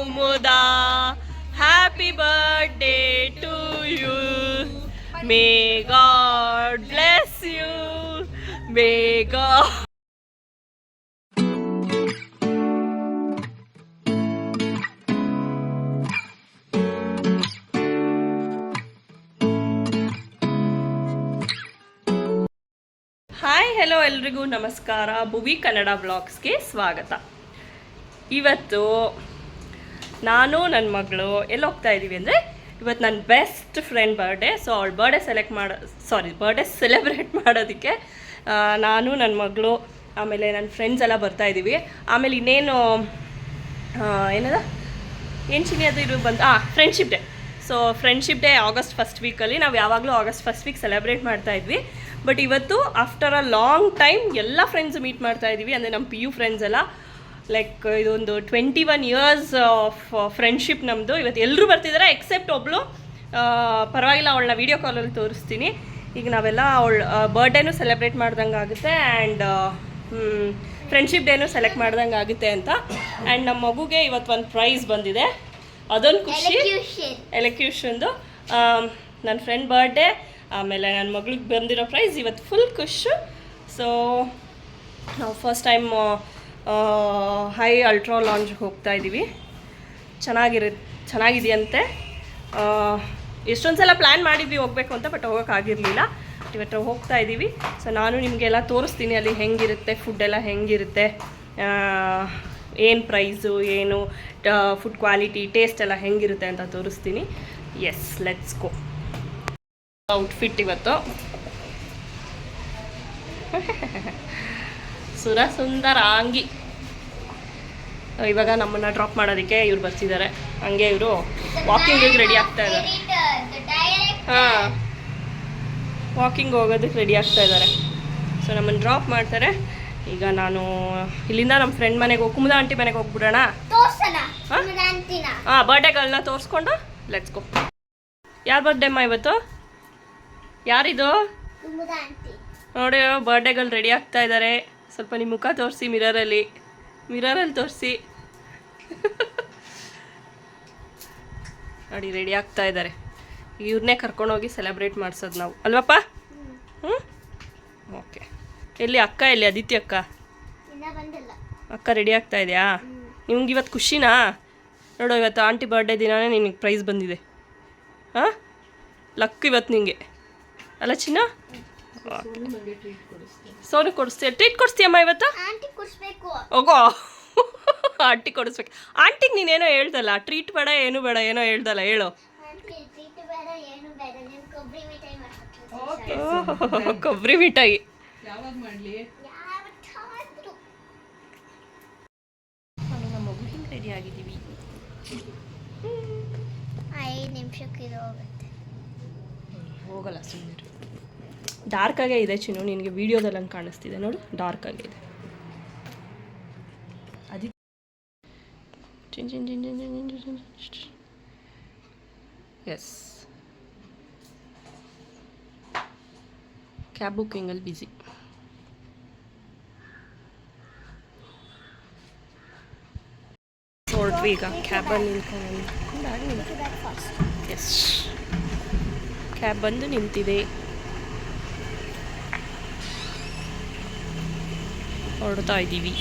Kumuda happy birthday to you may god bless you may god hi hello ಎಲ್ರಿಗೂ. ನಮಸ್ಕಾರ. ಭುವಿ ಕನ್ನಡ ಬ್ಲಾಗ್ಸ್ಗೆ ಸ್ವಾಗತ. ಇವತ್ತು ನಾನು ನನ್ನ ಮಗಳು ಎಲ್ಲಿ ಹೋಗ್ತಾ ಇದ್ದೀವಿ ಅಂದರೆ ಇವತ್ತು ನನ್ನ ಬೆಸ್ಟ್ ಫ್ರೆಂಡ್ ಬರ್ಡೇ ಸೊ ಅವಳ ಬರ್ಡೇ ಸೆಲೆಕ್ಟ್ ಮಾಡೋ ಸಾರಿ ಬರ್ಡೇ ಸೆಲೆಬ್ರೇಟ್ ಮಾಡೋದಕ್ಕೆ ನಾನು ನನ್ನ ಮಗಳು, ಆಮೇಲೆ ನನ್ನ ಫ್ರೆಂಡ್ಸ್ ಎಲ್ಲ ಬರ್ತಾ ಇದ್ದೀವಿ ಆಮೇಲೆ ಇನ್ನೇನು ಏನದ? ಏನು ಚಿನ್ನಿ ಅದು ಇದು ಬಂದು ಹಾಂ friendship day so friendship day August first ವೀಕಲ್ಲಿ ನಾವು ಯಾವಾಗಲೂ ಆಗಸ್ಟ್ ಫಸ್ಟ್ ವೀಕ್ ಸೆಲೆಬ್ರೇಟ್ ಮಾಡ್ತಾ ಇದ್ವಿ. ಬಟ್ ಇವತ್ತು ಆಫ್ಟರ್ ಅ ಲಾಂಗ್ ಟೈಮ್ ಎಲ್ಲ ಫ್ರೆಂಡ್ಸ್ ಮೀಟ್ ಮಾಡ್ತಾ ಇದ್ದೀವಿ ಅಂದರೆ ನಮ್ಮ ಪಿ ಯು ಫ್ರೆಂಡ್ಸ್ ಎಲ್ಲ. ಲೈಕ್ ಇದೊಂದು twenty one years of friendship ನಮ್ಮದು ಇವತ್ತು ಎಲ್ಲರೂ ಬರ್ತಿದ್ದಾರೆ ಎಕ್ಸೆಪ್ಟ್ ಒಬ್ಳು. ಪರವಾಗಿಲ್ಲ ಅವಳನ್ನ ವೀಡಿಯೋ ಕಾಲಲ್ಲಿ ತೋರಿಸ್ತೀನಿ. ಈಗ ನಾವೆಲ್ಲ ಅವಳ ಬರ್ಡೇನೂ ಸೆಲೆಬ್ರೇಟ್ ಮಾಡ್ದಂಗೆ ಆಗುತ್ತೆ ಆ್ಯಂಡ್ ಫ್ರೆಂಡ್ಶಿಪ್ ಡೇನೂ ಸೆಲೆಕ್ಟ್ ಮಾಡ್ದಂಗೆ ಆಗುತ್ತೆ ಅಂತ. ಆ್ಯಂಡ್ ನಮ್ಮ ಮಗುಗೆ ಇವತ್ತು ಒಂದು ಪ್ರೈಸ್ ಬಂದಿದೆ. ಅದೊಂದು ಖುಷಿ. ಎಲೆಕ್ಯೂಷನ್ದು ನನ್ನ ಫ್ರೆಂಡ್ ಬರ್ಡೇ ಆಮೇಲೆ ನನ್ನ ಮಗಳಿಗೆ ಬಂದಿರೋ ಪ್ರೈಸ್ ಇವತ್ತು ಫುಲ್ ಖುಷು. ಸೊ ನಾವು ಫಸ್ಟ್ ಟೈಮ್ ಹೈ ಅಲ್ಟ್ರಾ ಲಾಂಜ್ಗೆ ಹೋಗ್ತಾ ಇದ್ದೀವಿ ಚೆನ್ನಾಗಿರ, ಚೆನ್ನಾಗಿದೆಯಂತೆ. ಎಷ್ಟೊಂದು ಸಲ ಪ್ಲ್ಯಾನ್ ಮಾಡಿದ್ವಿ ಹೋಗಬೇಕು ಅಂತ ಬಟ್ ಹೋಗೋಕ್ಕಾಗಿರಲಿಲ್ಲ ಇವತ್ತು ಹೋಗ್ತಾ ಇದ್ದೀವಿ ಸೊ ನಾನು ನಿಮಗೆಲ್ಲ ತೋರಿಸ್ತೀನಿ ಅಲ್ಲಿ ಹೆಂಗಿರುತ್ತೆ ಫುಡ್ ಎಲ್ಲ ಹೆಂಗಿರುತ್ತೆ. ಏನು ಪ್ರೈಸು ಏನು ಫುಡ್ ಕ್ವಾಲಿಟಿ ಟೇಸ್ಟ್ ಎಲ್ಲ ಹೆಂಗಿರುತ್ತೆ ಅಂತ ತೋರಿಸ್ತೀನಿ. ಎಸ್ ಲೆಟ್ಸ್ ಗೋ ಔಟ್ಫಿಟ್ ಇವತ್ತು. ಸುರ ಸುಂದರಾಂಗಿ ಇವಾಗ ನಮ್ಮನ್ನ ಡ್ರಾಪ್ ಮಾಡೋದಕ್ಕೆ ಇವ್ರು ಬರ್ತಿದ್ದಾರೆ. ಹಂಗೆ ಇವರು ವಾಕಿಂಗಿಗೆ ರೆಡಿ ಆಗ್ತಾ ಇದ್ದಾರೆ. ಹಾಂ ವಾಕಿಂಗ್ ಹೋಗೋದಕ್ಕೆ ರೆಡಿ ಆಗ್ತಾ ಇದ್ದಾರೆ. ಸೊ ನಮ್ಮನ್ನು ಡ್ರಾಪ್ ಮಾಡ್ತಾರೆ. ಈಗ ನಾನು ಇಲ್ಲಿಂದ ನಮ್ಮ ಫ್ರೆಂಡ್ ಮನೆಗೆ ಹೋಗಿ ಕುಮುದ ಆಂಟಿ ಮನೆಗೆ ಹೋಗ್ಬಿಡೋಣ? ಹಾ? ಹಾಂ ಬರ್ಡೇಗಳನ್ನ ತೋರಿಸ್ಕೊಂಡು ಲೆಟ್ಸ್ ಗೋ ಯಾರ ಬರ್ಡೇಮ್ಮ ಇವತ್ತು? ಯಾರಿದು? ನೋಡಿ ಬರ್ಡೇಗಳು ರೆಡಿ ಆಗ್ತಾ ಇದ್ದಾರೆ. ಸ್ವಲ್ಪ ನಿಮ್ಮ ಮುಖ ತೋರಿಸಿ ಮಿರರಲ್ಲಿ ಮಿರರಲ್ಲಿ ತೋರಿಸಿ. ನೋಡಿ ರೆಡಿ ಆಗ್ತಾ ಇದ್ದಾರೆ ಇವ್ರನ್ನೇ ಕರ್ಕೊಂಡೋಗಿ ಸೆಲೆಬ್ರೇಟ್ ಮಾಡ್ಸೋದು ನಾವು. ಅಲ್ವಪ್ಪ? ಹ್ಞೂ ಓಕೆ ಎಲ್ಲಿ ಅಕ್ಕ ಎಲ್ಲಿ ಅದಿತಿ ಅಕ್ಕ? ಅಕ್ಕ ರೆಡಿ ಆಗ್ತಾ ಇದೆಯಾ? ನಿಮ್ಗೆ ಇವತ್ತು ಖುಷಿನಾ? ನೋಡು ಇವತ್ತು ಆಂಟಿ ಬರ್ಡೇ ದಿನನೇ ನಿನಗೆ ಪ್ರೈಸ್ ಬಂದಿದೆ. ಹಾಂ? ಲಕ್ ಇವತ್ತು ನಿಮಗೆ ಅಲ್ಲ ಚಿನ್ನ? ಸೋನು ಕೊಡಿಸ್ತೀಯ? ಟ್ರೀಟ್ ಕೊಡಿಸ್ತೀಯಮ್ಮ ಇವತ್ತು? ಹೋಗೋ. ಆಂಟಿ ಕೊಡಿಸ್ಬೇಕು. ಆಂಟಿಗೆ ನೀನೇನೋ ಹೇಳ್ದಲ್ಲ? ಟ್ರೀಟ್ ಬೇಡ ಏನು ಬೇಡ ಏನೋ ಹೇಳ್ದಲ್ಲ? ಹೇಳು. ಕೊಬ್ಬರಿ ಮಿಠಾಯಿ ನಮ್ಮ ಮಗು ಹಿಂಗೆ ರೆಡಿ ಆಗಿದ್ದೀವಿ. ಐದು ನಿಮಿಷಕ್ಕೆ ಇದು ಹೋಗುತ್ತೆ. ಹೋಗಲ್ಲ ಸುಮ್ಮನೆ ಡಾರ್ಕ್ ಆಗೇ ಇದೆ ಚಿನ್ನು, ನಿನಗೆ ವಿಡಿಯೋದಲ್ಲಿ ಹಂಗೆ ಕಾಣಿಸ್ತಿದೆ ನೋಡು ಆಗೇ ಇದೆ. ಎಸ್ ಕ್ಯಾಬ್ ಬುಕ್ಕಿಂಗಲ್ಲಿ ಬ್ಯುಸಿ ನೋಡ್ರಿ ಈಗ ಕ್ಯಾಬಲ್ಲಿ ನಿಂತ್ಕೊಂಡು ಎಸ್ ಕ್ಯಾಬ್ ಬಂದು ನಿಂತಿದೆ. ಹೊರಡ್ತಾ ಇದ್ದೀವಿ.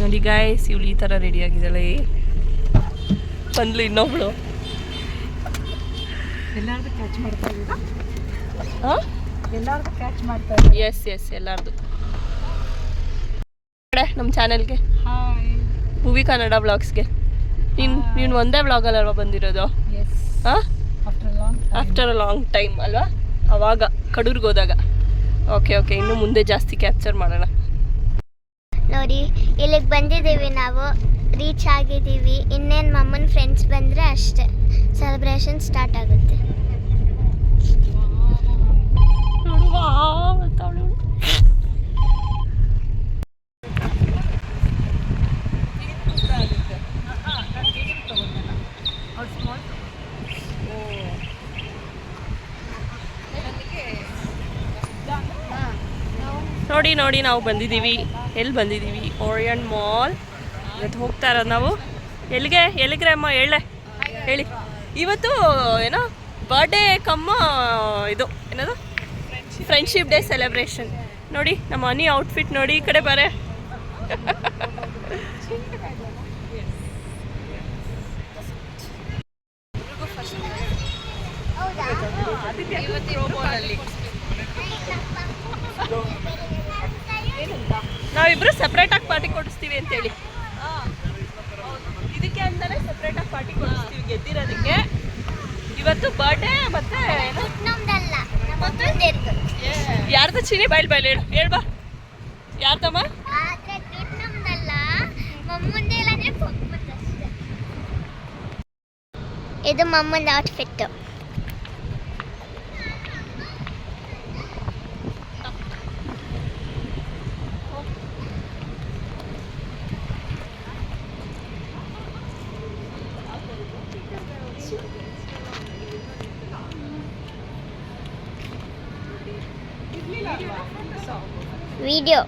ನೋಡಿ ಗಾಯ್ಸ್ ಇವಳು ಈ ಥರ ರೆಡಿ ಆಗಿದ್ದಾಳೆ. ಬಂದ್ಲು ಇನ್ನೊಬ್ಳು. ಎಲ್ಲಾರ್ದು ಕ್ಯಾಚ್ ಮಾಡ್ತಾ ಎಲ್ಲಾರ್ದು ಕ್ಯಾಚ್ ಮಾಡ್ತಾ ಎಸ್ ಎಸ್ ಎಲ್ಲಾರ್ದು. ನಮ್ಮ ಚಾನೆಲ್ಗೆ ಮೂವಿ ಕನ್ನಡ ಬ್ಲಾಗ್ಸ್ಗೆ ನೀನು ನೀನು ಒಂದೇ ಬ್ಲಾಗಲ್ಲಲ್ವ ಬಂದಿರೋದು? ಎಸ್ ಹಾಂ ಆಫ್ಟರ್ ಅ ಲಾಂಗ್ ಟೈಮ್ ಅಲ್ವಾ? ಅವಾಗ ಕಡೂರ್ಗೆ ಹೋದಾಗ. ಓಕೆ ಓಕೆ ಇನ್ನು ಮುಂದೆ ಜಾಸ್ತಿ ಕ್ಯಾಪ್ಚರ್ ಮಾಡೋಣ. ನೋಡಿ ಇಲ್ಲಿಗೆ ಬಂದಿದ್ದೀವಿ ನಾವು. ರೀಚ್ ಆಗಿದ್ದೀವಿ. ಇನ್ನೇನು ಮಮ್ಮನ ಫ್ರೆಂಡ್ಸ್ ಬಂದರೆ ಅಷ್ಟೇ. ಸೆಲೆಬ್ರೇಷನ್ ಸ್ಟಾರ್ಟ್ ಆಗುತ್ತೆ ನೋಡು ವಾವ್ ಅಂತಾವ್ಳೆ ಅವ್ಳು. ನೋಡಿ ನೋಡಿ ನಾವು ಬಂದಿದ್ದೀವಿ. ಎಲ್ಲಿ ಬಂದಿದ್ದೀವಿ? ಓರಿಯನ್ ಮಾಲ್ ಇವತ್ತು ಹೋಗ್ತಾ ಇರೋದು ನಾವು. ಎಲ್ಲಿಗೆ? ಎಲ್ಲಿಗ್ರೆ ಅಮ್ಮ? ಹೇಳೆ ಹೇಳಿ. ಇವತ್ತು ಏನೋ ಬರ್ಡೇ ಕಮ್ಮ ಇದು. ಏನದು? ಫ್ರೆಂಡ್ಶಿಪ್ ಡೇ ಸೆಲೆಬ್ರೇಷನ್ ನೋಡಿ, ನಮ್ಮ ಮನಿ ಔಟ್ಫಿಟ್ ನೋಡಿ, ಈ ಕಡೆ ಬರೇ ನಾವಿಬ್ರು ಸಪ್ರೇಟ್ ಆಗಿ ಪಾರ್ಟಿ ಕೊಡಿಸ್ತೀವಿ ಅಂತೇಳಿ ಇದಕ್ಕೆ ಅಂತಾನೆ ಸಪ್ರೇಟ್ ಆಗಿ ಪಾರ್ಟಿ ಕೊಡಿಸ್ತೀವಿ ಗೆದ್ದಿರೋದಕ್ಕೆ ಇವತ್ತು ಬರ್ಡೇ ಮತ್ತೆ ಏನು ನಮ್ದಲ್ಲ ನಮ್ಮದು ಯಾರ್ದು ಚೀನಿ ಬಯಲ್ ಬಯಲ್ ಹೇಳು. ಹೇಳ್ಬಾ ಯಾರ್ದಮ್ಮ? ಇದು ಮಮ್ಮನ ಔಟ್ಫಿಟ್ ವಿಡಿಯೋ.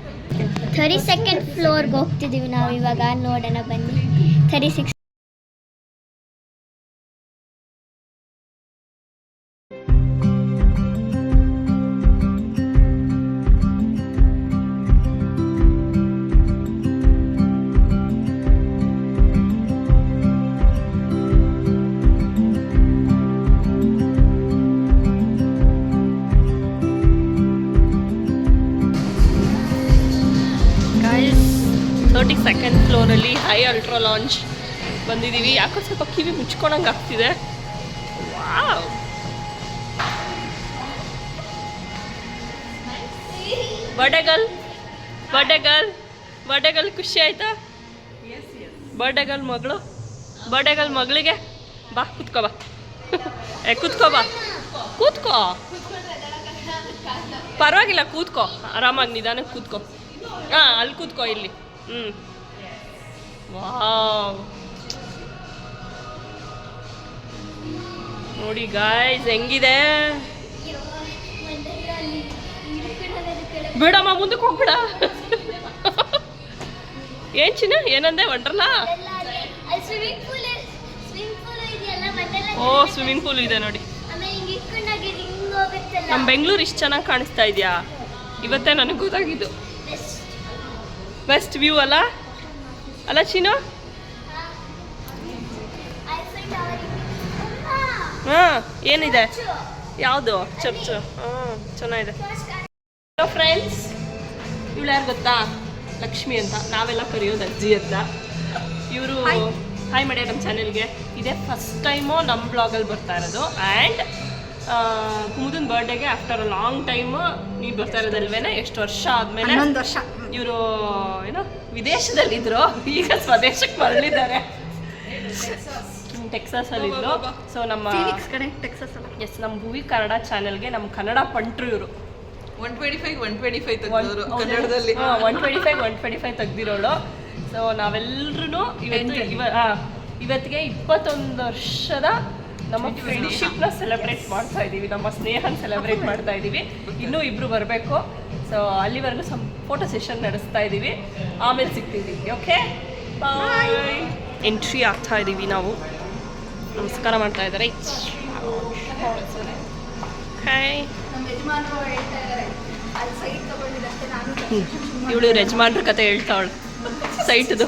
ಥರ್ಟಿ ಸೆಕೆಂಡ್ ಫ್ಲೋರ್ಗೆ ಹೋಗ್ತಿದ್ದೀವಿ ನಾವು ಇವಾಗ. ನೋಡೋಣ ಬನ್ನಿ. ಥರ್ಟಿ ಸಿಕ್ಸ್ ತರ್ಟಿ ಸೆಕೆಂಡ್ ಫ್ಲೋರಲ್ಲಿ ಹೈ ಅಲ್ಟ್ರಾ ಲಾಂಚ್ ಬಂದಿದ್ದೀವಿ. ಯಾಕೋ ಸ್ವಲ್ಪ ಕಿವಿ ಮುಚ್ಕೊಳಂಗೆ ಆಗ್ತಿದೆ. ವಾವ್ ಬಡೆಗಲ್ ಬಡೆಗಲ್ ಗರ್ಲ್ ಖುಷಿ ಆಯ್ತಾ? ಬಡೆಗಲ್ ಮಗಳು ಬರ್ಡೇ ಗರ್ಲ್ ಮಗಳಿಗೆ. ಬಾ, ಕೂತ್ಕೋ ಬಾ. ಏ, ಕೂತ್ಕೋ ಬಾ. ಕೂತ್ಕೋ. ಪರವಾಗಿಲ್ಲ, ಕೂತ್ಕೋ. ಆರಾಮಾಗಿ ನಿಧಾನಕ್ಕೆ ಕೂತ್ಕೋ. ಹಾಂ, ಅಲ್ಲಿ ಕೂತ್ಕೋ ಇಲ್ಲಿ. ಹ್ಞೂ ವಾವ್. ನೋಡಿ ಗಾಯ್ಸ್ ಹೆಂಗಿದೆ? ಬಿಡಮ್ಮ, ಮುಂದಕ್ಕೆ ಹೋಗ್ಬಿಡ. ಏನ್ ಚಿನ್ನ? ಏನಂದೆ? ಬಂಡೆಲ್ಲ ಓ ಸ್ವಿಮ್ಮಿಂಗ್ ಪೂಲ್ ಇದೆ ನೋಡಿ. ನಮ್ಮ ಬೆಂಗಳೂರು ಇಷ್ಟು ಚೆನ್ನಾಗಿ ಕಾಣಿಸ್ತಾ ಇದೆಯಾ? ಇವತ್ತೇ ನನಗೆ ಗೊತ್ತಾಗಿದ್ದು. ಬೆಸ್ಟ್ ವ್ಯೂ ಅಲ್ಲ ಅಲ್ಲ ಅಮ್ಮ, ಹಾಂ ಏನಿದೆ? ಚು. ಯಾವುದು? ಚರ್ಚ್ ಹಾಂ ಚೆನ್ನಾಗಿದೆ. ಹಲೋ ಫ್ರೆಂಡ್ಸ್ ಇವಳು ಯಾರು ಗೊತ್ತಾ? ಲಕ್ಷ್ಮಿ ಅಂತ. ನಾವೆಲ್ಲ ಕರೆಯೋದು ಅಜ್ಜಿ ಅಂತ. ಇವರು ಹಾಯ್ ಮಾಡ್ಯ ನಮ್ಮ ಚಾನೆಲ್ಗೆ. ಇದೇ ಫಸ್ಟ್ ಟೈಮು ನಮ್ಮ ಬ್ಲಾಗಲ್ಲಿ ಬರ್ತಾ ಇರೋದು. ಆ್ಯಂಡ್ ಕುಮುದನ್ ಬರ್ಡೇಗೆ ಆಫ್ಟರ್ ಅ ಲಾಂಗ್ ಟೈಮು ನೀವು ಬರ್ತಾ ಇರೋದಲ್ವೇನೆ? ಎಷ್ಟು ವರ್ಷ ಆದಮೇಲೆ? ಒಂದು ವರ್ಷ. ಇವರು ಏನೋ ವಿದೇಶದಲ್ಲಿದ್ದರು ಈಗ ಸ್ವದೇಶಕ್ಕೆ ಮರಳಿದ್ದಾರೆ ಟೆಕ್ಸಾಸಲ್ಲಿ ಇದ್ರು ಸೊ ನಮ್ಮ ಕಡೆ ಟೆಕ್ಸಸ್ ಎಸ್ ನಮ್ಮ ಭೂವಿ ಕನ್ನಡ ಚಾನೆಲ್ಗೆ ನಮ್ಮ ಕನ್ನಡ ಪಂಟ್ರು ಇವರು. One twenty five one twenty five ತೆಗೆದವರು ಕನ್ನಡದಲ್ಲಿ. One twenty five one twenty five ತೆಗ್ದಿರೋಳು so ನಾವೆಲ್ಲರೂ ಇವತ್ತು ಇವ ಇವತ್ತಿಗೆ ಇಪ್ಪತ್ತೊಂದು ವರ್ಷದ ನಮ್ಮ ಫ್ರೆಂಡ್ಶಿಪ್ನ ಸೆಲೆಬ್ರೇಟ್ ಮಾಡ್ತಾ ಇದ್ದೀವಿ ನಮ್ಮ ಸ್ನೇಹನ ಸೆಲೆಬ್ರೇಟ್ ಮಾಡ್ತಾ ಇದ್ದೀವಿ ಇನ್ನೂ ಇಬ್ರು ಬರಬೇಕು. ಸೊ ಅಲ್ಲಿವರೆಗೂ ಸಮ್ ಫೋಟೋ ಸೆಷನ್ ನಡೆಸ್ತಾ ಇದ್ದೀವಿ ಆಮೇಲೆ ಸಿಗ್ತೀವಿ. ಓಕೆ ಬಾಯ್ ಎಂಟ್ರಿ ಆಗ್ತಾ ಇದ್ದೀವಿ ನಾವು. ನಮಸ್ಕಾರ ಮಾಡ್ತಾ ಇದ್ದಾರೆ. ಹಾಯ್ ಇವಳು ಯಜಮಾನ್ರ ಕತೆ ಹೇಳ್ತಾವಳು. ಸೈಟ್ದು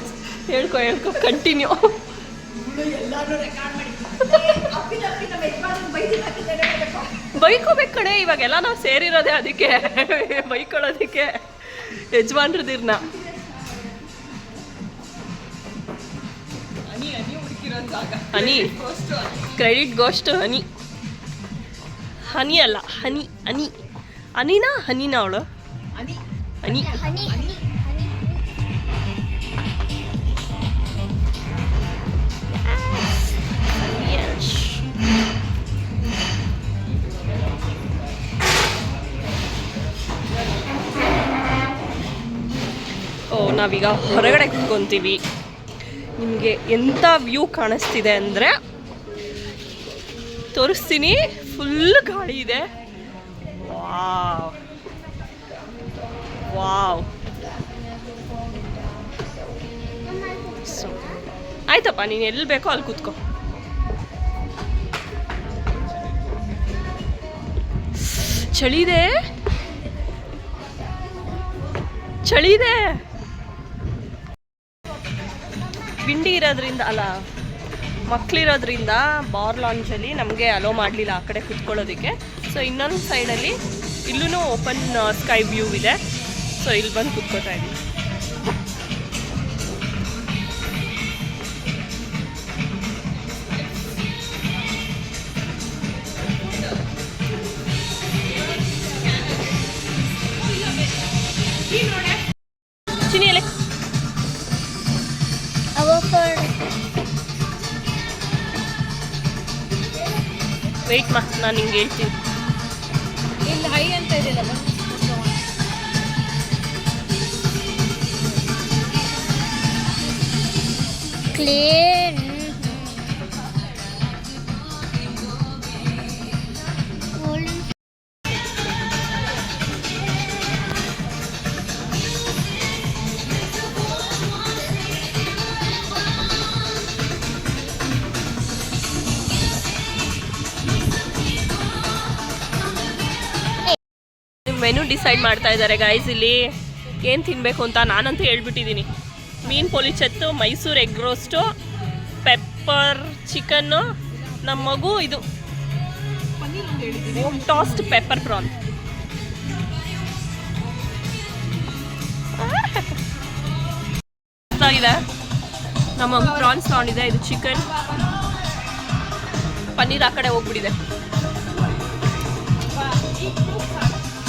ಹೇಳ್ಕೊ ಹೇಳ್ಕೊ ಕಂಟಿನ್ಯೂ ಎಲ್ಲಾನು ರೆಕಾರ್ಡ್ ಮಾಡಿ ಬೈಕೋಬೇಕು ಕಡೆ ಇವಾಗೆಲ್ಲ ನಾವು ಸೇರಿರೋದೇ ಅದಕ್ಕೆ. ಬೈಕೊಳ್ಳೋದಕ್ಕೆ ಯಜಮಾನ್ರದಿರ್ನ. Honey credit goes to honey. Honey. ಅಲ್ಲ ಹನಿ ಹನಿ. ಹನಿನಾ ಹನಿನಾ ಅವಳು? ಹನಿ. ಹನಿ. ನಾವೀಗ ಹೊರಗಡೆ ಕುತ್ಕೊಂತೀವಿ. ನಿಮಗೆ ಎಂಥ ವ್ಯೂ ಕಾಣಿಸ್ತಿದೆ ಅಂದರೆ ತೋರಿಸ್ತೀನಿ. ಫುಲ್ ಗಾಳಿ ಇದೆ. ವಾವ್. ವಾವ್. ಆಯ್ತಪ್ಪ, ನೀನು ಎಲ್ಲಿ ಬೇಕೋ ಅಲ್ಲಿ ಕೂತ್ಕೋ. ಚಳಿದೆ ಚಳಿದೆ ಬಿಂಡಿ ಇರೋದ್ರಿಂದ, ಅಲ್ಲ ಮಕ್ಕಳಿರೋದ್ರಿಂದ ಬಾರ್ ಲಾಂಚಲ್ಲಿ ನಮಗೆ ಅಲೋ ಮಾಡಲಿಲ್ಲ ಆ ಕಡೆ ಕುತ್ಕೊಳ್ಳೋದಕ್ಕೆ. ಸೊ ಇನ್ನೊಂದು ಸೈಡಲ್ಲಿ ಇಲ್ಲೂ ಓಪನ್ ಸ್ಕೈ ವ್ಯೂ ಇದೆ. ಸೊ ಇಲ್ಲಿ ಬಂದು ಕುತ್ಕೋತಾ ಇದ್ದೀವಿ ನಾನು ನಿಂಗೆ ಹೇಳ್ತೀನಿ. ಇಲ್ಲಿ ಹೈ ಅಂತ ಇದೆಯಲ್ಲ ಕ್ಲಿಯರ್ ಮೆನು ಡಿಸೈಡ್ ಮಾಡ್ತಾ ಇದ್ದಾರೆ ಗಾಯ್ಸ್ ಇಲ್ಲಿ ಏನು ತಿನ್ನಬೇಕು ಅಂತ ನಾನಂತೂ ಹೇಳ್ಬಿಟ್ಟಿದ್ದೀನಿ. Meen pollichathu Mysore egg roast pepper chicken ನಮ್ಮ ಮಗು ಇದು ಟಾಸ್ಟ್ ಪೆಪ್ಪರ್ ಪ್ರಾನ್ ಇದೆ. ನಮ್ಮ ಪ್ರಾನ್ಸ್ ತಗೊಂಡಿದೆ ಇದು ಚಿಕನ್ ಪನ್ನೀರ್ ಆ ಕಡೆ ಹೋಗ್ಬಿಟ್ಟಿದೆ.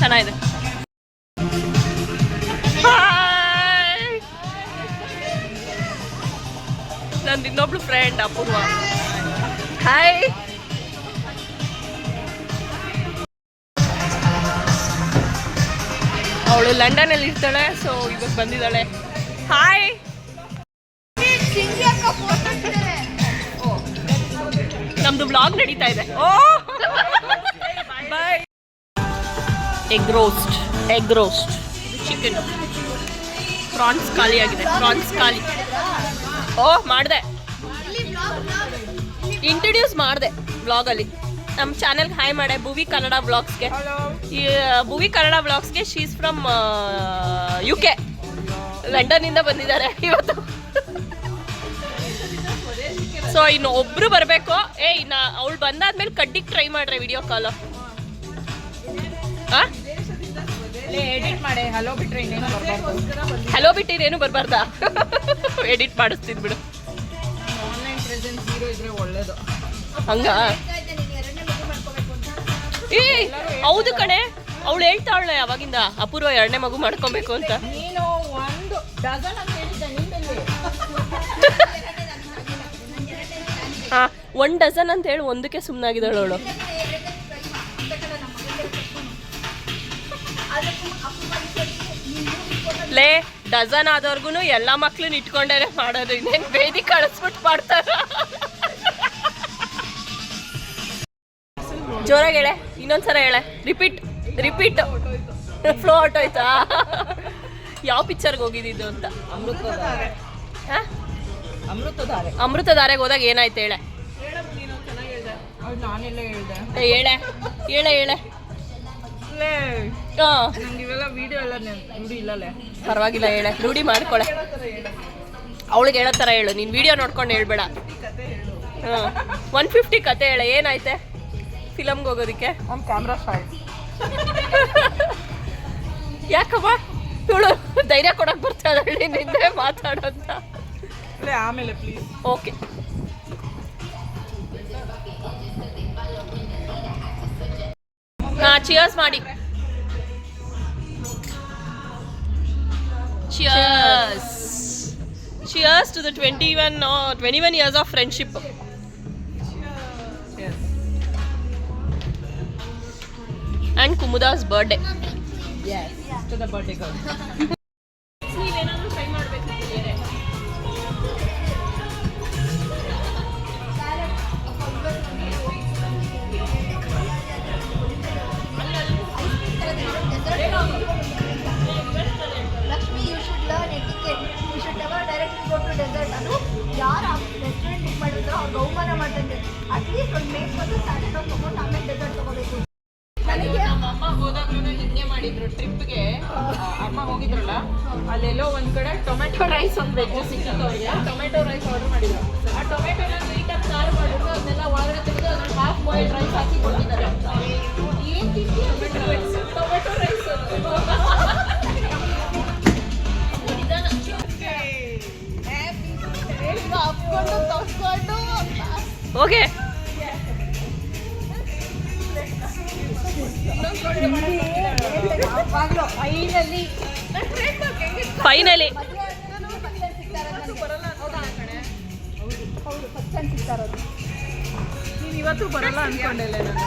ಚೆನ್ನಾಗಿದೆ. ಹಾಯ್ ನಂದು ಇನ್ನೊಬ್ಳು ಫ್ರೆಂಡ್ ಅಪೂರ್ವ. ಹಾಯ್ ಅವಳು ಲಂಡನ್ ಅಲ್ಲಿ ಇರ್ತಾಳೆ ಸೊ ಇವತ್ತು ಬಂದಿದ್ದಾಳೆ. ಹಾಯ್ ನಮ್ದು ಬ್ಲಾಗ್ ನಡೀತಾ ಇದೆ. ಓ! Egg roast egg roast chicken prawns ಖಾಲಿ ಆಗಿದೆ. ಪ್ರಾನ್ಸ್ ಖಾಲಿ. ಓ ಮಾಡಿದೆ. ಇಂಟ್ರೊಡ್ಯೂಸ್ ಮಾಡಿದೆ ಬ್ಲಾಗಲ್ಲಿ ನಮ್ಮ ಚಾನೆಲ್ಗೆ ಹಾಯ್ ಮಾಡೆ ಭುವಿ ಕನ್ನಡ ಬ್ಲಾಗ್ಸ್ಗೆ ಈ ಭುವಿ ಕನ್ನಡ ಬ್ಲಾಗ್ಸ್ಗೆ ಶೀಸ್ ಫ್ರಮ್ ಯು ಕೆ ಲಂಡನ್ನಿಂದ ಬಂದಿದ್ದಾರೆ ಇವತ್ತು. ಸೊ ಇನ್ನು ಒಬ್ರು ಬರಬೇಕು. ಏ ಇನ್ನ ಅವಳು ಬಂದಾದ್ಮೇಲೆ ಕಡ್ಡಿಗೆ ಟ್ರೈ ಮಾಡ್ರೆ ವಿಡಿಯೋ ಕಾಲು ಹಾಂ ಎಡಿಟ್ ಮಾಡಿ ಹಲೋ ಬಿಟ್ರೆ ಇನ್ನೇನು ಬರ್ಬಾರ್ದು. ಹಲೋ ಬಿಟ್ಟಿರೇನು ಬರಬಾರ್ದಾ? ಎಡಿಟ್ ಮಾಡಿಸ್ತೀನಿ ಬಿಡು. ಆನ್ಲೈನ್ ಪ್ರೆಸೆನ್ಸ್ ಜೀರೋ ಇದ್ರೆ ಒಳ್ಳೇದು. ಹಂಗ? ಏ ಹೌದು ಕಣೆ. ಅವಳು ಹೇಳ್ತಾಳೆ ಅವಾಗಿಂದ. ಅಪೂರ್ವ ಎರಡನೇ ಮಗು ಮಾಡ್ಕೊಬೇಕು ಅಂತ. ನೀನು ಒಂದು ಡಜನ್ ಅಂತ ಹೇಳಿದ್ದೆ ಒನ್ ಡಜನ್ ಅಂತ ಹೇಳಿ ಒಂದಕ್ಕೆ ಸುಮ್ಮನಾಗಿದ್ದಾಳು ಅವಳು. ಲೇ ಡಜನ್ ಆದವ್ರಿಗೂ ಎಲ್ಲ ಮಕ್ಳನ್ನ ಇಟ್ಕೊಂಡೇನೆ ಮಾಡೋದು ಇನ್ನೇನು ಬೇದಿ ಕಳಿಸ್ಬಿಟ್ಟು ಮಾಡ್ತಾರ. ಜೋರಾಗಿ ಹೇಳೆ ಇನ್ನೊಂದ್ಸಲ ಹೇಳೆ. ರಿಪೀಟ್ ರಿಪೀಟ್ ಫ್ಲೋ ಆಯ್ತಾ ಯಾವ ಪಿಕ್ಚರ್ಗೆ ಹೋಗಿದ್ದು ಅಂತ? ಅಮೃತಧಾರೆಗೆ ಹೋದಾಗ ಏನಾಯ್ತು ಹೇಳೆ? ಹೇಳೆ ಹೇಳೆ ಹೇಳೆ. ಲೇ ಹಾಂ ನಂಗೆ ಇವೆಲ್ಲ ವಿಡಿಯೋ ಎಲ್ಲ ನೆನ್- ರೂಢಿ ಇಲ್ಲಲೇ. ಪರವಾಗಿಲ್ಲ ಹೇಳೆ ರೂಢಿ ಮಾಡ್ಕೊಳೆ. ಅವಳಿಗೆ ಹೇಳೋ ಥರ ಹೇಳು ನೀನು ವಿಡಿಯೋ ನೋಡ್ಕೊಂಡು ಹೇಳ್ಬೇಡ. ಹಾಂ. ಒನ್ ಫಿಫ್ಟಿ ಕತೆ ಹೇಳ ಏನಾಯ್ತೆ? ಫಿಲಮ್ಗೆ ಹೋಗೋದಕ್ಕೆ? ಒಂದು ಕ್ಯಾಮ್ರಾ ಶಾಯ್. ಯಾಕಮ್ಮ ಇವಳು ಧೈರ್ಯ ಕೊಡಕ್ಕೆ ಬರ್ತಾ ಇದ್ದಾಳೆ ನಿನ್ನೆ ಮಾತಾಡೋಂತ. ಆಮೇಲೆ ಪ್ಲೀಸ್ ಓಕೆ. ಹಾ ಚಿಯರ್ಸ್ ಮಾಡಿ. Cheers cheers to the twenty one twenty one years of friendship and Kumuda's birthday yes to the birthday okay finally ಇವತ್ತು ಬರಲ್ಲ ಅನ್ಕೊಂಡೆಲ್ಲ ನಾನು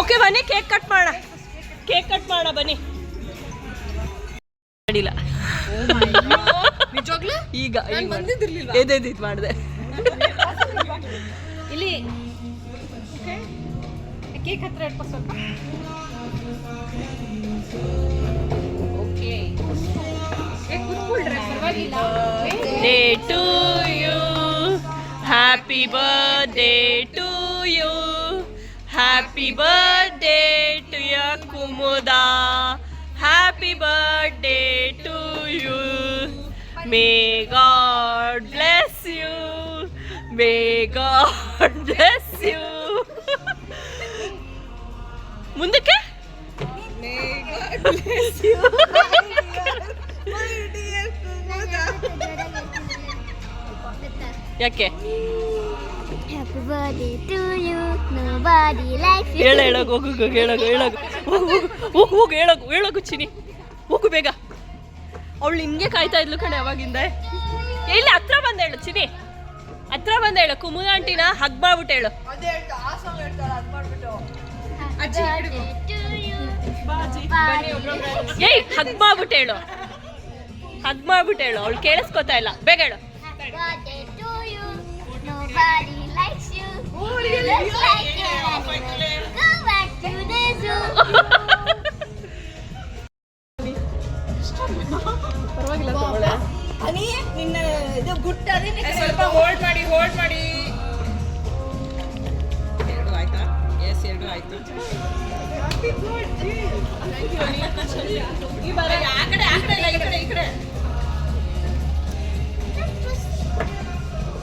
ಓಕೆ ಬನ್ನಿ ಕೇಕ್ ಕಟ್ ಮಾಡೋಣ ಕೇಕ್ ಕಟ್ ಮಾಡೋಣ ಬನ್ನಿ. ಈಗ ಬಂದಿದ್ದಿರ್ಲಿಲ್ವಾ? ಎದೆದಿದ್ ಮಾಡಿದೆ. ಇಲ್ಲಿ ಕೇಕ್ ಹತ್ರ ಇಟ್ಕೊ ಸ್ವಲ್ಪ. ಓಕೆ ಕೂತ್ಕೊಳ್ರೆ ಪರವಾಗಿಲ್ಲ. Day to you happy birthday to you happy birthday to you Kumuda happy birthday to you may may God bless you. ಮುಂದಕ್ಕೆ? ಯಾಕೆ? ಹ್ಯಾಪಿ ಟು ಯು ಲೈಕ್ ಹೇಳ ಹೇಳೋಗು ಹೋಗು ಹೋಗು, ಹೇಳೋಗು ಹೇಳೋಗು. ಹೋಗು ಹೋಗು ಹೋಗು ಹೋಗು ಹೇಳೋಗು ಹೇಳೋಗು ಚಿನಿ ಹೋಗು ಬೇಗ. ಅವಳು ಹಿಂಗೆ ಕಾಯ್ತಾ ಇದ್ಲು ಕಣೆ ಅವಾಗಿಂದ. ಎಲ್ಲಿ ಹತ್ರ ಬಂದ ಹೇಳು ಚಿನಿ ಹತ್ರ ಬಂದ ಹೇಳು ಕುಮುದ ಆಂಟಿನ ಹಗ್ ಮಾಡ್ಬಿಟ್ಟು ಹೇಳು. ಅದೇ ಹೇಳ್ತಾ ಆ ಸಾಂಗ್ ಹೇಳ್ತಾರ ಅದ್ ಮಾಡ್ಬಿಟ್ಟು. ಏಯ್ ಹಗ್ ಮಾಡ್ಬಿಟ್ಟು ಹೇಳು. ಹಗ್ ಮಾಡ್ಬಿಟ್ಟು ಹೇಳು ಅವಳು ಕೇಳಿಸ್ಕೊತಾ ಇಲ್ಲ. ಬೇಗ ಹೇಳು. ಪರವಾಗಿಲ್ಲ ತಗೊಳ್ಳೆ. ಅನಿ ನಿನ್ನ ಇದು ಗುಟ್ಟ ಸ್ವಲ್ಪ ಹೋಲ್ಡ್ ಮಾಡಿ ಹೋಲ್ಡ್ ಮಾಡಿ. ಎರಡು ಆಯ್ತಾ? ಎಸ್ ಎರಡು ಆಯ್ತು. ಈ ಬಾರ ಆ ಕಡೆ ಆ ಕಡೆ ಇಲ್ಲ, ಈ ಕಡೆ ಈ ಕಡೆ.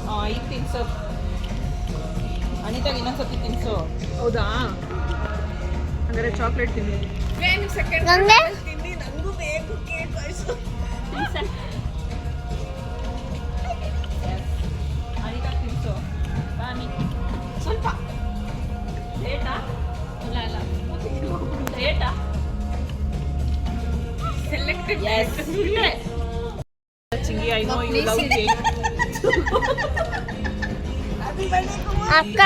ಆ, ಈಗ ತಿನ್ಸು. ಅನಿತಾಗ ಇನ್ನೊಂದ್ಸತಿ ತಿನ್ಸು. ಹೌದಾ? ಹಂಗಾರೆ ಚಾಕ್ಲೇಟ್ ತಿನ್ನಿ. Gange no you love cake ಅಕ್ಕ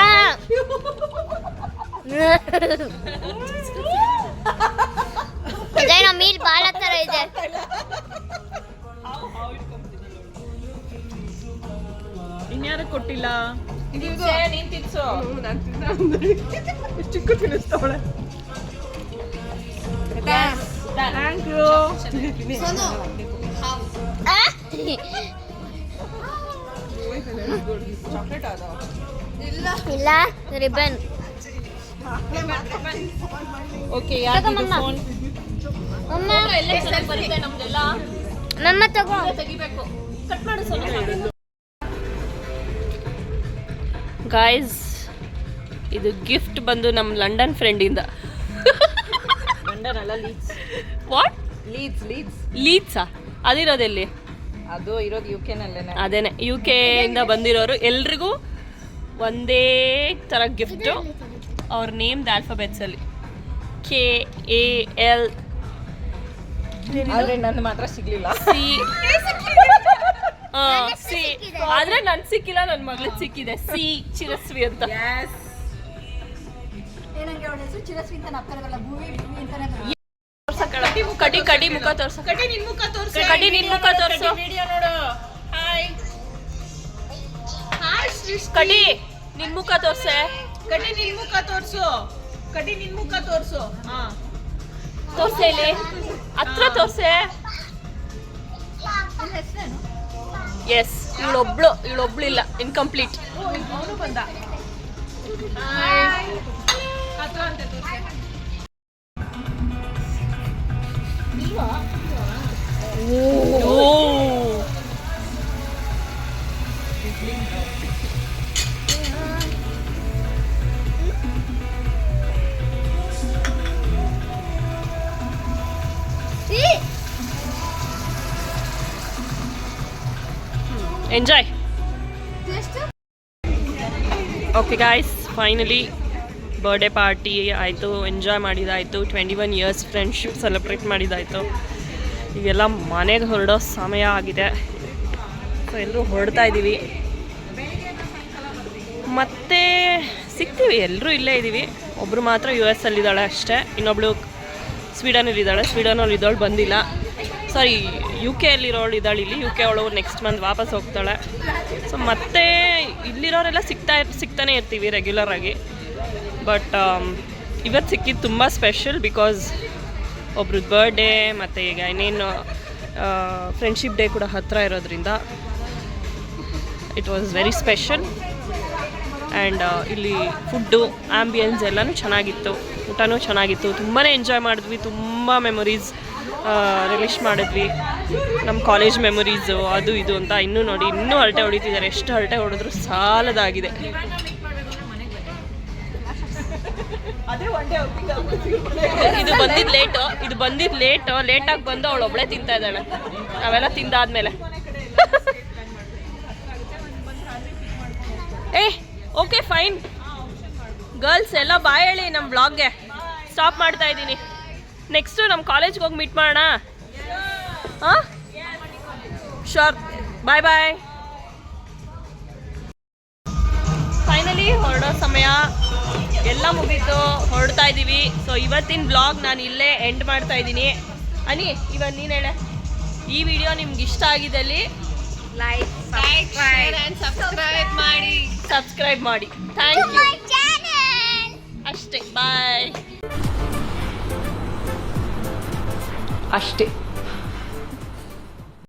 ಇದೇನೋ ಮೀಲ್ ಬಾಳ ತರ ಇದೆ ಇನ್ಯಾರು ಕೊಟ್ಟಿಲ್ಲ ನೀನ್ ತಿನ್ಸು ಚಿಕ್ಕ ತಿನ್ನಿಸ್ತಾವಳೆ ಥ್ಯಾಂಕ್ ಯು ಇಲ್ಲ ರಿಬನ್ ಓಕೆ ತಗೊಂಬಮ್ಮ. ಫೋನ್ ಅಮ್ಮ ಎಲ್ಲ ಚೆನ್ನಾಗಿ ಬರುತ್ತೆ ನಮ್ದೆಲ್ಲ? ಮಮ್ಮ ತಗೋ. ತೆಗಿಬೇಕು. ಕಟ್ ಮಾಡು ಸ್ವಲ್ಪ. ಗಾಯ್ಸ್ ಇದು ಗಿಫ್ಟ್ ಬಂದು ನಮ್ಮ ಲಂಡನ್ ಫ್ರೆಂಡಿಂದ ಲಂಡನ್ ಅಲ್ಲ ಲೀಡ್ಸ್ ವಾಟ್ ಲೀಡ್ಸ್ ಲೀಡ್ಸ್ ಲೀಡ್ಸಾ ಅದಿರೋದೆಲ್ಲಿ ಅದು ಇರೋದು ಯು ಕೆನಲ್ಲೇನೆ ಅದೇನೆ ಯು ಕೆ ಇಂದ ಬಂದಿರೋರು ಎಲ್ರಿಗೂ ಒಂದೇ ಥರ ಗಿಫ್ಟು ಅವ್ರ ನೇಮ್ದು ಆಲ್ಫಾಬೆಟ್ಸಲ್ಲಿ ಕೆ ಎ ಎಲ್ ಆದ್ರೆ ನನ್ನ ಮಾತ್ರ ಸಿಗ್ಲಿಲ್ಲ. ಸಿ ಸಿ ಆದ್ರೆ ನನ್ ಸಿಕ್ಕಿಲ್ಲ ನನ್ನ ಮಗಳಿಗೆ ಸಿಕ್ಕಿದೆ. ಸಿ ಚಿರಸ್ವಿ ಅಂತ. ಏನಂಗೆ ಅವಳ ಹೆಸರು? ಚಿರಸ್ವಿ ಅಂತ ನಾಪ್ತಾರಲ್ಲ ಭೂಮಿ ಭೂಮಿ ಅಂತಾನೆ ಕಡಿ ಕಡಿ ಮುಖ ತೋರ್ಸು ಕಡಿ ನಿನ್ ಮುಖ ತೋರ್ಸು ಕಡಿ ನಿನ್ ಮುಖ ತೋರ್ಸು. ವಿಡಿಯೋ ನೋಡು. ಹಾಯ್ ಕಡಿ ನಿನ್ ಮುಖ ತೋರ್ಸೆ. ಕಡಿ ನಿನ್ ಮುಖ ತೋರ್ಸು. ಕಡಿ ನಿನ್ ಮುಖ ತೋರ್ಸು. ಹಾ. ತೋರ್ಸೆ ಇಲ್ಲಿ. ಹತ್ರ ತೋರ್ಸೆ. ಎಸ್ ಇವಳೊಬ್ಳು ಇಲ್ಲ ಇನ್ಕಂಪ್ಲೀಟ್ ಅವನು ಬಂದ. ಹತ್ರ ಅಂತ ತೋರ್ಸೆ. ಓ enjoy okay guys finally birthday party ಆಯಿತು enjoy ಮಾಡಿದಾಯಿತು twenty one years friendship celebrate ಮಾಡಿದಾಯಿತು. ಈಗೆಲ್ಲ ಮನೆಗೆ ಹೊರಡೋ ಸಮಯ ಆಗಿದೆ. ಸೊ ಎಲ್ಲರೂ ಹೊರಡ್ತಾ ಇದ್ದೀವಿ ಮತ್ತೆ ಸಿಗ್ತೀವಿ ಎಲ್ಲರೂ ಇಲ್ಲೇ ಇದ್ದೀವಿ ಒಬ್ಬರು ಮಾತ್ರ ಯು ಎಸ್ ಅಲ್ಲಿದ್ದಾಳೆ ಅಷ್ಟೇ. ಇನ್ನೊಬ್ಳು ಸ್ವೀಡನಲ್ಲಿ ಇದ್ದಾಳೆ. ಸ್ವೀಡನಲ್ಲಿ ಇದ್ದವಳು ಬಂದಿಲ್ಲ. ಸಾರಿ ಯು ಕೆ ಅಲ್ಲಿರೋಳು ಇದ್ದಾಳೆ. ಇಲ್ಲಿ ಯು ಕೆ ಅವಳು ನೆಕ್ಸ್ಟ್ ಮಂತ್ ವಾಪಸ್ ಹೋಗ್ತಾಳೆ. ಸೊ ಮತ್ತೆ ಇಲ್ಲಿರೋರೆಲ್ಲ ಸಿಗ್ತಾ, ಸಿಗ್ತಾನೆ ಇರ್ತೀವಿ ರೆಗ್ಯುಲರ್ ಆಗಿ. ಬಟ್ ಇವತ್ತು ಸಿಕ್ಕಿದ್ದು ತುಂಬ ಸ್ಪೆಷಲ್ ಬಿಕಾಸ್ ಒಬ್ರದ್ದು ಬರ್ಡೇ ಮತ್ತು ಈಗ ಇನ್ನೇನು ಫ್ರೆಂಡ್ಶಿಪ್ ಡೇ ಕೂಡ ಹತ್ತಿರ ಇರೋದ್ರಿಂದ it was very special and ಇಲ್ಲಿ ಫುಡ್ಡು ಆ್ಯಂಬಿಯನ್ಸ್ ಎಲ್ಲನೂ ಚೆನ್ನಾಗಿತ್ತು. ಊಟನೂ ಚೆನ್ನಾಗಿತ್ತು. ತುಂಬಾ ಎಂಜಾಯ್ ಮಾಡಿದ್ವಿ. ತುಂಬ ಮೆಮೊರೀಸ್ ರಿಲೀಸ್ ಮಾಡಿದ್ವಿ. ನಮ್ಮ ಕಾಲೇಜ್ ಮೆಮೊರೀಸು ಅದು ಇದು ಅಂತ ಇನ್ನೂ ನೋಡಿ, ಇನ್ನೂ ಹರಟೆ ಹೊಡಿತಿದ್ದಾರೆ. ಎಷ್ಟು ಹರಟೆ ಹೊಡೆದ್ರು ಸಾಲದಾಗಿದೆ. ಇದು ಬಂದಿದ್ ಲೇಟು ಇದು ಬಂದಿದ್ದು ಲೇಟು ಲೇಟಾಗಿ ಬಂದು ಅವಳು ಒಬ್ಳೆ ತಿಂತಾ ಇದ್ದಾಳೆ. ನಾವೆಲ್ಲ ತಿಂದಾದ್ಮೇಲೆ. ಏ ಓಕೆ ಫೈನ್ ಗರ್ಲ್ಸ್ ಎಲ್ಲ ಬಾಯ್ ಹೇಳಿ ನಮ್ಮ ಬ್ಲಾಗ್ಗೆ ಸ್ಟಾಪ್ ಮಾಡ್ತಾ ಇದ್ದೀನಿ. ನೆಕ್ಸ್ಟು ನಮ್ಮ ಕಾಲೇಜ್ಗೆ ಹೋಗಿ ಮೀಟ್ ಮಾಡೋಣ. ಹಾಂ ಶೋರ್ ಬಾಯ್ ಬಾಯ್ ಫೈನಲಿ ಹೊರಡೋ ಸಮಯ. ಎಲ್ಲ ಮುಗೀತು ಹೊರಡ್ತಾ ಇದ್ದೀವಿ ಸೊ ಇವತ್ತಿನ ಬ್ಲಾಗ್ ನಾನು ಇಲ್ಲೇ ಎಂಡ್ ಮಾಡ್ತಾ ಇದ್ದೀನಿ ಅನಿ ಇವತ್ತು ನೀನು ಹೇಳ. ಈ ವಿಡಿಯೋ ನಿಮ್ಗೆ ಇಷ್ಟ ಆಗಿದ್ದಲ್ಲಿ ಲೈಕ್ ಸಬ್ಸ್ಕ್ರೈಬ್ ಮಾಡಿ. ಸಬ್ಸ್ಕ್ರೈಬ್ ಮಾಡಿ. ಥ್ಯಾಂಕ್ ಯು ಅಷ್ಟೇ ಬಾಯ್ ಅಷ್ಟೇ.